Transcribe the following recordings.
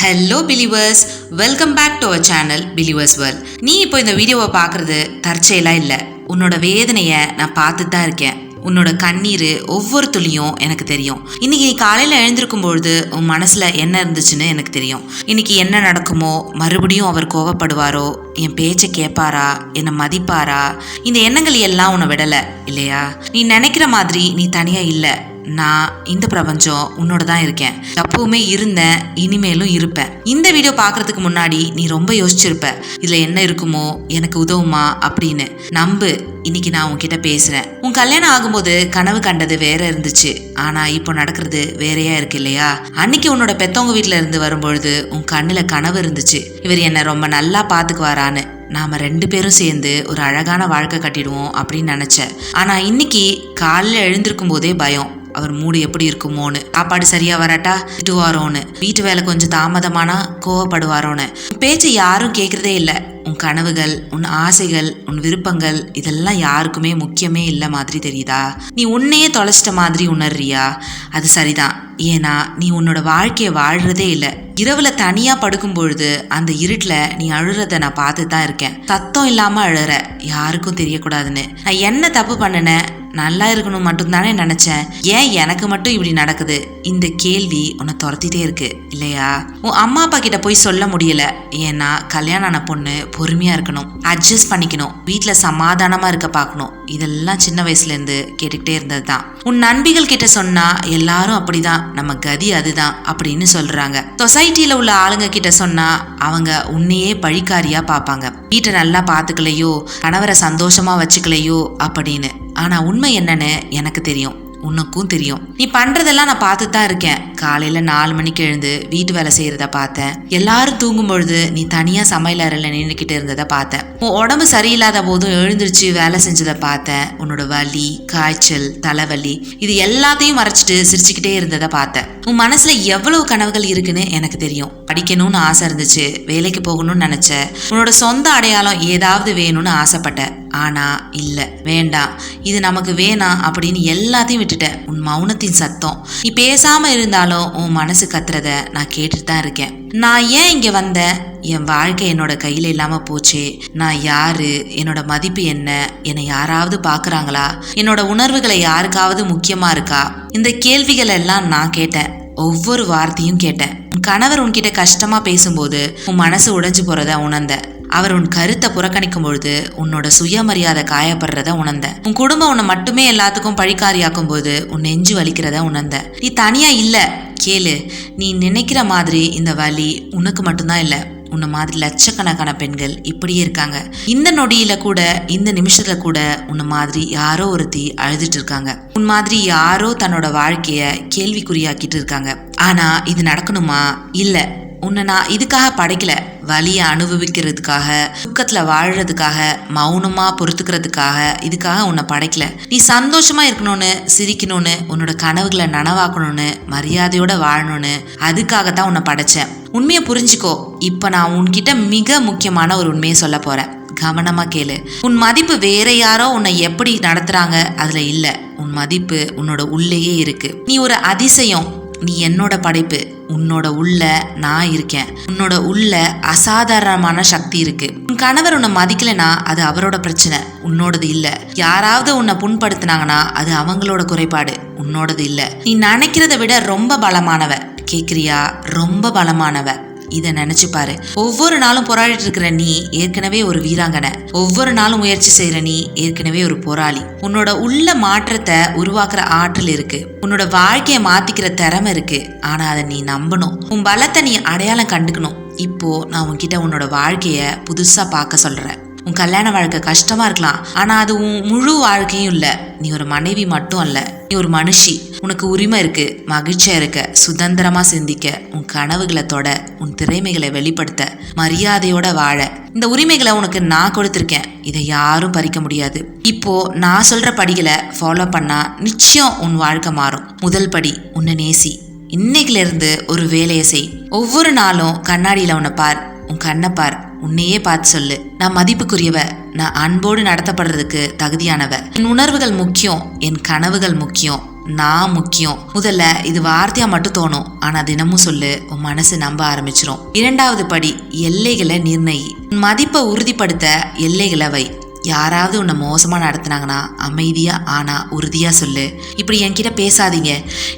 Hello believers welcome back to our channel believers world நீ இப்போ இந்த வீடியோவை பார்க்குறது தற்செயலாக இல்லை. உன்னோட வேதனையை நான் பார்த்துட்டு தான் இருக்கேன். உன்னோட கண்ணீர் ஒவ்வொரு துளியும் எனக்கு தெரியும். இன்னைக்கு நீ காலையில் எழுந்திருக்கும் பொழுது உன் மனசில் என்ன இருந்துச்சுன்னு எனக்கு தெரியும். இன்னைக்கு என்ன நடக்குமோ மறுபடியும் அவர் கோவப்படுவாரோ என் பேச்சை கேட்பாரா என்னை மதிப்பாரா இந்த எண்ணங்கள் எல்லாம் உன்னை விடலை இல்லையா? நீ நினைக்கிற மாதிரி நீ தனியாக இல்லை. நான் இந்த பிரபஞ்சம் உன்னோட தான் இருக்கேன். எப்பவுமே இருந்தேன் இனிமேலும் இருப்பேன். இந்த வீடியோ பார்க்கறதுக்கு முன்னாடி நீ ரொம்ப யோசிச்சிருப்ப. இதுல என்ன இருக்குமோ எனக்கு உதவுமா அப்படின்னு. நம்பு இன்னைக்கு நான் உன்கிட்ட பேசுறேன். உன் கல்யாணம் ஆகும்போது கனவு கண்டது வேற இருந்துச்சு. ஆனா இப்போ நடக்கிறது வேறையா இருக்கு இல்லையா? அன்னைக்கு உன்னோட பெத்தவங்க வீட்டுல இருந்து வரும்பொழுது உன் கண்ணுல கனவு இருந்துச்சு. இவர் என்ன ரொம்ப நல்லா பாத்துக்குவாரான்னு. நாம ரெண்டு பேரும் சேர்ந்து ஒரு அழகான வாழ்க்கை கட்டிடுவோம் அப்படின்னு நினைச்சேன். ஆனா இன்னைக்கு காலில் எழுந்திருக்கும் போதே பயம். அவர் மூடு எப்படி இருக்குமோன்னு. சாப்பாடு சரியா வராட்டா? திட்டுவாரோன்னு. வீட்டு வேலை கொஞ்சம் தாமதமானா கோவப்படுவாரோன்னு. பேச்சை யாரும் கேட்குறதே இல்லை. உன் கனவுகள் உன் ஆசைகள் உன் விருப்பங்கள் இதெல்லாம் யாருக்குமே முக்கியமே இல்லை மாதிரி தெரியுதா? நீ உன்னையே தொலைச்சிட்ட மாதிரி உணர்றியா? அது சரிதான். ஏன்னா நீ உன்னோட வாழ்க்கையை வாழ்றதே இல்லை. இரவுல தனியா படுக்கும் பொழுது அந்த இருட்டில் நீ அழுறத நான் பார்த்து தான் இருக்கேன். சத்தம் இல்லாமல் அழுற. யாருக்கும் தெரியக்கூடாதுன்னு. நான் என்ன தப்பு பண்ணினேன்? நல்லா இருக்கணும் மட்டும்தானே நினைச்சேன். ஏன் எனக்கு மட்டும் இப்படி நடக்குது? இந்த கேள்வி உன்னை துரத்திட்டே இருக்கு இல்லையா? உன் அம்மா அப்பா கிட்ட போய் சொல்ல முடியல. ஏன்னா கல்யாணம் ஆன பொண்ணு பொறுமையா இருக்கணும் அட்ஜஸ்ட் பண்ணிக்கணும் வீட்டுல சமாதானமா இருக்க பார்க்கணும் இதெல்லாம் சின்ன வயசுல இருந்து கேட்டுக்கிட்டே இருந்தது தான் உன் நண்பிகள் கிட்ட சொன்னா எல்லாரும் அப்படிதான் நம்ம கதி அதுதான் அப்படின்னு சொல்றாங்க. சொசைட்டில உள்ள ஆளுங்க கிட்ட சொன்னா அவங்க உன்னையே பழிக்காரியா பார்ப்பாங்க வீட்டை நல்லா பாத்துக்கலையோ கணவரை சந்தோஷமா வச்சுக்கலையோ அப்படின்னு. ஆனால் உண்மை என்னன்னு எனக்கு தெரியும். உனக்கும் தெரியும். நீ பண்றதெல்லாம் நான் பார்த்து தான் இருக்கேன். காலையில நாலு மணிக்கு எழுந்து வீட்டு வேலை செய்யறத பார்த்தேன். எல்லாரும் தூங்கும் பொழுது நீ தனியா சமையல் அறையில நின்றுக்கிட்டு இருந்ததை பார்த்தேன். உன் உடம்பு சரியில்லாத போதும் எழுந்திருச்சு வேலை செஞ்சதை பார்த்தேன். உன்னோட வலி காய்ச்சல் தலைவலி இது எல்லாத்தையும் மறைச்சிட்டு சிரிச்சுக்கிட்டே இருந்ததை பார்த்தேன். உன் மனசுல எவ்வளவு கனவுகள் இருக்குன்னு எனக்கு தெரியும். படிக்கணும்னு ஆசை இருந்துச்சு. வேலைக்கு போகணும்னு நினைச்ச உன்னோட சொந்த அடையாளம் ஏதாவது வேணும்னு ஆசைப்பட்ட ஆனா இல்ல. வேண்டாம். இது நமக்கு வேணாம் அப்படின்னு எல்லாத்தையும் விட்டுட்ட உன் மௌனத்தின் சத்தம். நீ பேசாம இருந்தாலும் உன் மனசு கத்துறத நான் கேட்டுட்டு தான் இருக்கேன். நான் ஏன் இங்க வந்தேன் என் வாழ்க்கை என்னோட கையில இல்லாம போச்சே. நான் யாரு? என்னோட மதிப்பு என்ன? என்னை யாராவது பாக்குறாங்களா? என்னோட உணர்வுகளை யாருக்காவது முக்கியமா இருக்கா? இந்த கேள்விகள் எல்லாம் நான் கேட்டேன். ஒவ்வொரு வார்த்தையும் கேட்டேன். உன் கணவர் உன்கிட்ட கஷ்டமா பேசும்போது உன் மனசு உடைஞ்சு போறத உணர்ந்தேன். அவர் உன் கருத்தை புறக்கணிக்கும் பொழுது உன்னோட சுயமரியாதை காயப்படுறத உணர்ந்த உன் குடும்பம் உன்னை மட்டுமே எல்லாத்துக்கும் பழிக்காரியாக்கும் போது உன் நெஞ்சு வலிக்கிறத உணர்ந்த நீ தனியா இல்ல. கேளு. நீ நினைக்கிற மாதிரி இந்த வலி உனக்கு மட்டும்தான் இல்லை. உன்ன மாதிரி லட்சக்கணக்கான பெண்கள் இப்படியே இருக்காங்க. இந்த நொடியில கூட இந்த நிமிஷத்துல கூட உன்ன மாதிரி யாரோ ஒருத்தி அழுதுட்டு இருக்காங்க. உன் மாதிரி யாரோ தன்னோட வாழ்க்கைய கேள்விக்குறியாக்கிட்டு இருக்காங்க. ஆனா இது நடக்கணுமா? இல்ல. உன்னை நான் இதுக்காக படைக்கல. வலியை அனுபவிக்கிறதுக்காக துக்கத்துல வாழ்றதுக்காக மௌனமா பொறுத்துக்கிறதுக்காக இதுக்காக உன்னை படைக்கல. நீ சந்தோஷமா இருக்கணும்னு சிரிக்கணும்னு உன்னோட கனவுகளை நனவாக்கணும்னு மரியாதையோட வாழணும்னு அதுக்காகத்தான் உன்னை படைச்சேன். உண்மையை புரிஞ்சுக்கோ. இப்போ நான் உன்கிட்ட மிக முக்கியமான ஒரு உண்மையை சொல்ல போறேன். கவனமா கேளு. உன் மதிப்பு வேற யாரோ உன்னை எப்படி நடத்துறாங்க அதுல இல்ல. உன் மதிப்பு உன்னோட உள்ளேயே இருக்கு. நீ ஒரு அதிசயம். நீ என்னோட படைப்பு உன்னோட உள்ள நான் இருக்கேன். உன்னோட உள்ள அசாதாரணமான சக்தி இருக்கு. உன் கணவர் உன்னை மதிக்கலைன்னா அது அவரோட பிரச்சனை உன்னோடது இல்ல. யாராவது உன்னை புண்படுத்தினாங்கன்னா அது அவங்களோட குறைபாடு உன்னோடது இல்ல. நீ நினைக்கிறத விட ரொம்ப பலமானவ. கேக்குறியா? ரொம்ப பலமானவ. இதை நினைச்சு பாரு. ஒவ்வொரு நாளும் போராடிட்டு இருக்கிற நீ ஏற்கனவே ஒரு வீராங்கனை. ஒவ்வொரு நாளும் முயற்சி செய்யற நீ ஏற்கனவே ஒரு போராளி. உன்னோட உள்ள மாற்றத்தை உருவாக்குற ஆற்றல் இருக்கு. உன்னோட வாழ்க்கையை மாத்திக்கிற திறமை இருக்கு. ஆனா அதை நீ நம்பணும். உன் பலத்தை நீ அடையாளம் கண்டுக்கணும். இப்போ நான் உன்கிட்ட உன்னோட வாழ்க்கைய புதுசா பார்க்க சொல்றேன். உன் கல்யாண வாழ்க்கை கஷ்டமா இருக்கலாம். ஆனா அது உன் முழு வாழ்க்கையும் இல்ல. நீ ஒரு மனைவி மட்டும் அல்ல. நீ ஒரு மனுஷி. உனக்கு உரிமை இருக்கு மகிழ்ச்சியா இருக்க சுதந்திரமா சிந்திக்க உன் கனவுகளை தொட உன் திறமைகளை வெளிப்படுத்த மரியாதையோட வாழ. இந்த உரிமைகளை உனக்கு நான் கொடுத்துருக்கேன். இதை யாரும் பறிக்க முடியாது. இப்போ நான் சொல்ற படிகளை ஃபாலோ பண்ணா நிச்சயம் உன் வாழ்க்கை மாறும். முதல் படி உன்னை நேசி. இன்னைக்குல இருந்து ஒரு வேலையை செய். ஒவ்வொரு நாளும் கண்ணாடியில உன்னை பார். உன் கண்ணை பார். உன்னையே பார்த்து சொல்லு. நான் மதிப்புக்குரியவ. நான் அன்போடு நடத்தப்படுறதுக்கு தகுதியானவ. என் உணர்வுகள் முக்கியம். என் கனவுகள் முக்கியம். நான் முக்கியம். முதல்ல இது வார்த்தையா மட்டும் தோணும். ஆனா தினமும் சொல்லு. உன் மனசு நம்ப ஆரம்பிச்சிரும். இரண்டாவது படி எல்லைகளை நிர்ணயி. மதிப்பை உறுதிப்படுத்த எல்லைகளை வை. யாராவது உன்னை மோசமாக நடத்துனாங்கன்னா அமைதியாக ஆனால் உறுதியாக சொல்லு. இப்படி என்கிட்ட பேசாதீங்க.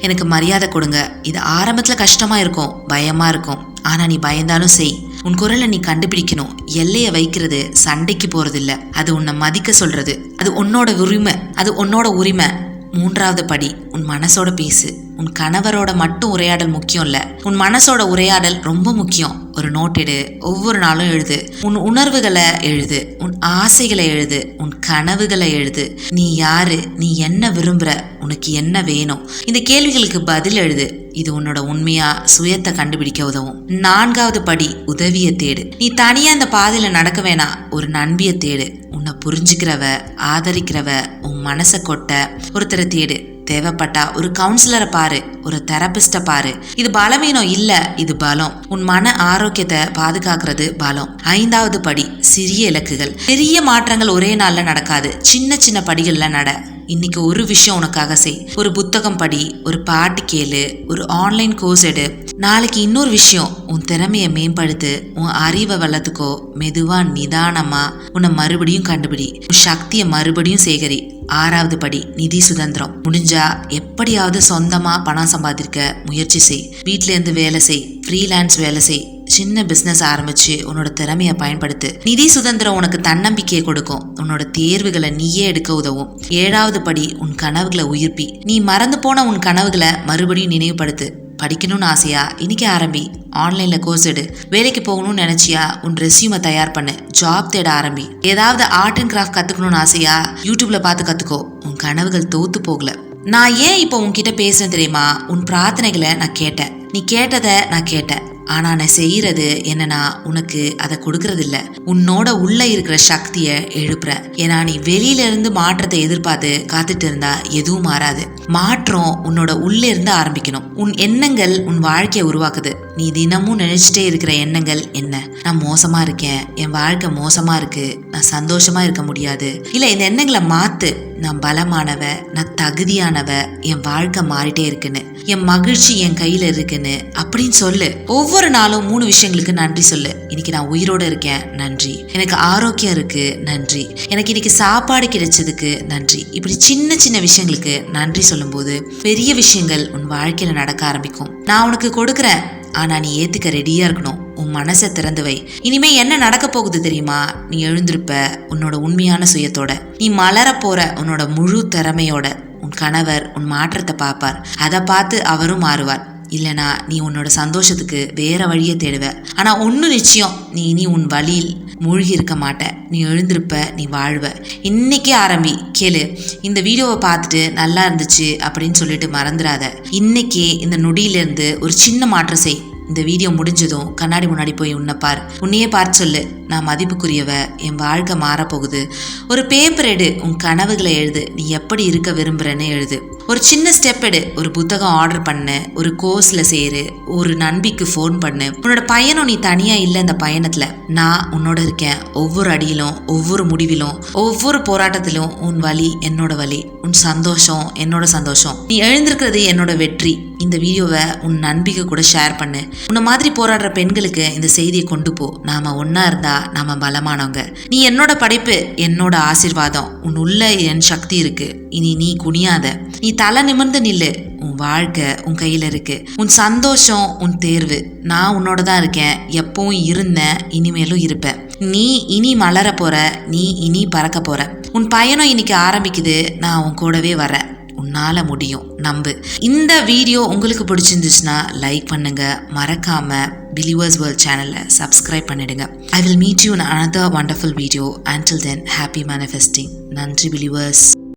எனக்கு மரியாதை கொடுங்க. இது ஆரம்பத்தில் கஷ்டமாக இருக்கும் பயமாக இருக்கும். ஆனால் நீ பயந்தாலும் செய். உன் குரலை நீ கண்டுபிடிக்கணும். எல்லையை வைக்கிறது சண்டைக்கு போகிறதில்ல அது உன்னை மதிக்க சொல்கிறது அது உன்னோட உரிமை. அது உன்னோட உரிமை. மூன்றாவது படி உன் மனசோட பேசு. உன் கணவரோட மட்டும் உரையாடல் முக்கியம் இல்ல உன் மனசோட உரையாடல் ரொம்ப முக்கியம். ஒரு நோட் எடு ஒவ்வொரு நாளும் எழுது. உன் உணர்வுகளை எழுது. உன் ஆசைகளை எழுது. உன் கனவுகளை எழுது. நீ யாரு? நீ என்ன விரும்புற? உனக்கு என்ன வேணும்? இந்த கேள்விகளுக்கு பதில் எழுது. இது உன்னோட உண்மையா சுயத்தை கண்டுபிடிக்க உதவும். நான்காவது படி உதவியை தேடு. நீ தனியா இந்த பாதையில நடக்க வேணாம் ஒரு நண்பியை தேடு. உன்னை புரிஞ்சுக்கிறவ ஆதரிக்கிறவ உன் மனசை கொட்ட ஒருத்தரை தேடு. தேவைப்பட்டா ஒரு கவுன்சிலரை பாரு ஒரு தெரபிஸ்ட பாரு. இது பலவீனம் இல்ல இது பலம். உன் மன ஆரோக்கியத்தை பாதுகாக்கிறது பலம். ஐந்தாவது படி சிறிய இலக்குகள். பெரிய மாற்றங்கள் ஒரே நாள்ல நடக்காது. சின்ன சின்ன படிகள்ல நட. இன்னைக்கு ஒரு விஷயம் உனக்காக செய். ஒரு புத்தகம் படி ஒரு பாட்டு கேளு ஒரு ஆன்லைன் கோர்ஸ் எடு. நாளைக்கு இன்னொரு விஷயம் உன் திறமையை மேம்படுத்து உன் அறிவை வளர்த்துக்கோ. மெதுவா நிதானமா உன்னை மறுபடியும் கண்டுபிடி. உன் சக்தியை மறுபடியும் சேகரி. ஆறாவது படி நிதி சுதந்திரம். முடிஞ்சா எப்படியாவது சொந்தமா பணம் சம்பாதிக்க முயற்சி செய். வீட்ல இருந்து வேலை செய். ஃப்ரீலான்ஸ் வேலை செய். சின்ன பிஸ்னஸ் ஆரம்பிச்சு உன்னோட திறமையை பயன்படுத்து. நிதி சுதந்திரம் உனக்கு தன்னம்பிக்கையை கொடுக்கும். உன்னோட தேர்வுகளை நீயே எடுக்க உதவும். ஏழாவது படி உன் கனவுகளை உயிர்ப்பி. நீ மறந்து போன உன் கனவுகளை மறுபடியும் நினைவுபடுத்து. படிக்கணும்னு ஆசையா? இன்னைக்கு ஆரம்பி. ஆன்லைன்ல கோர்ஸ் எடு. வேலைக்கு போகணும்னு நினைச்சியா? உன் ரெஸ்யூமை தயார் பண்ணு. ஜாப் தேட ஆரம்பி. ஏதாவது ஆர்ட் அண்ட் கிராஃப்ட் கத்துக்கணும்னு ஆசையா? யூடியூப்ல பார்த்து கத்துக்கோ. உன் கனவுகள் தோத்து போகல. நான் ஏன் இப்போ உன்கிட்ட பேசுறேன் தெரியுமா? உன் பிரார்த்தனைகளை நான் கேட்டேன். நீ கேட்டதை நான் கேட்டேன். ஆனா நான் செய்யறது என்னன்னா உனக்கு அதை கொடுக்கறதில்ல. உன்னோட உள்ள இருக்கிற சக்தியை எழுப்புற. ஏன்னா நீ வெளியில இருந்து மாற்றத்தை எதிர்பார்த்து காத்துட்டு இருந்தா எதுவும் மாறாது. மாற்றம் உன்னோட உள்ள இருந்து ஆரம்பிக்கணும். உன் எண்ணங்கள் உன் வாழ்க்கையை உருவாக்குது. நீ தினமும் நினைச்சிட்டே இருக்கிற எண்ணங்கள் என்ன? நான் மோசமா இருக்கேன். என் வாழ்க்கை மோசமா இருக்கு. நான் சந்தோஷமா இருக்க முடியாது. இல்ல இந்த எண்ணங்களை மாத்து. நான் பலமானவ நான் தகுதியானவ என் வாழ்க்கை மாறிட்டே இருக்குன்னு என் மகிழ்ச்சி என் கையில இருக்குன்னு அப்படின்னு சொல்லு. ஒவ்வொரு நாளும் மூணு விஷயங்களுக்கு நன்றி சொல்லு. இன்னைக்கு நான் உயிரோட இருக்கேன். நன்றி. எனக்கு ஆரோக்கியம் இருக்கு. நன்றி. எனக்கு இன்னைக்கு சாப்பாடு கிடைச்சதுக்கு நன்றி. இப்படி சின்ன சின்ன விஷயங்களுக்கு நன்றி சொல்லும்போது பெரிய விஷயங்கள் உன் வாழ்க்கையில நடக்க ஆரம்பிக்கும். நான் உனக்கு கொடுக்குறேன். ஆனா நீ ஏத்துக்க ரெடியா இருக்கணும். உன் மனசை திறந்து வை. இனிமே என்ன நடக்க போகுது தெரியுமா? நீ எழுந்திருப்ப உன்னோட உண்மையான சுயத்தோட. நீ மலர போற உன்னோட முழு திறமையோட. உன் கணவர் உன் மாற்றத்தை பார்ப்பார். அதை பார்த்து அவரும் மாறுவார். இல்லனா நீ உன்னோட சந்தோஷத்துக்கு வேற வழியை தேடுவ. ஆனா ஒன்று நிச்சயம் நீ இனி உன் வழியில் மூழ்கி இருக்க மாட்ட. நீ எழுந்திருப்ப நீ வாழ்வ. இன்னைக்கே ஆரம்பி. கேளு இந்த வீடியோவை பார்த்துட்டு நல்லா இருந்துச்சு அப்படின்னு சொல்லிட்டு மறந்துடாத இன்னைக்கே இந்த நொடியிலிருந்து ஒரு சின்ன மாற்றம் செய். இந்த வீடியோ முடிஞ்சதும் கண்ணாடி முன்னாடி போய் உன்னை பார். உன்னையே பார்த்து சொல்லு. நான் மதிப்புக்குரியவ என் வாழ்க்கை மாறப்போகுது. ஒரு பேப்பர் எடு. உன் கனவுகளை எழுது. நீ எப்படி இருக்க விரும்புகிறேன்னு எழுது. ஒரு சின்ன ஸ்டெப் எடு. ஒரு புத்தகம் ஆர்டர் பண்ணு. ஒரு கோர்ஸ்ல சேரு. ஒரு நண்பிக்கு ஃபோன் பண்ணு. உன்னோட பயணம் நீ தனியா இல்லை இந்த பயணத்துல. நான் உன்னோட இருக்கேன். ஒவ்வொரு அடியிலும் ஒவ்வொரு முடிவிலும் ஒவ்வொரு போராட்டத்திலும் உன் வலி என்னோட வலி. உன் சந்தோஷம் என்னோட சந்தோஷம். நீ எழுந்திருக்கிறது என்னோட வெற்றி. இந்த வீடியோவை உன் நண்பிக்கு கூட ஷேர் பண்ணு. உன்ன மாதிரி போராடுற பெண்களுக்கு இந்த செய்தியை கொண்டு போ. நாம ஒன்னா இருந்தா நாம பலமானவங்க. நீ என்னோட படைப்பு என்னோட ஆசிர்வாதம். உன் உள்ள என் சக்தி இருக்கு. இனி நீ குனியாத. நீ தலை நிமிர்ந்து நில்லு. உன் வாழ்க்கை உன் கையில இருக்கு. உன் சந்தோஷம் உன் தேர்வு. நான் உன்னோட தான் இருக்கேன். எப்பவும் இருந்தேன் இனிமேலும் இருப்பேன். நீ இனி மலர போற. நீ இனி பறக்க போற. உன் பயணம் இன்னைக்கு ஆரம்பிக்குது. நான் உன் கூடவே வரேன். உன்னால் முடியும். நம்பு. இந்த வீடியோ உங்களுக்கு பிடிச்சிருந்துச்சுன்னா லைக் பண்ணுங்க. மறக்காம பிலிவர்ஸ் வேர்ல்ட் சேனலை சப்ஸ்கிரைப் பண்ணிடுங்க. I will meet you another wonderful video until then happy manifesting நன்றி பிலிவர்ஸ்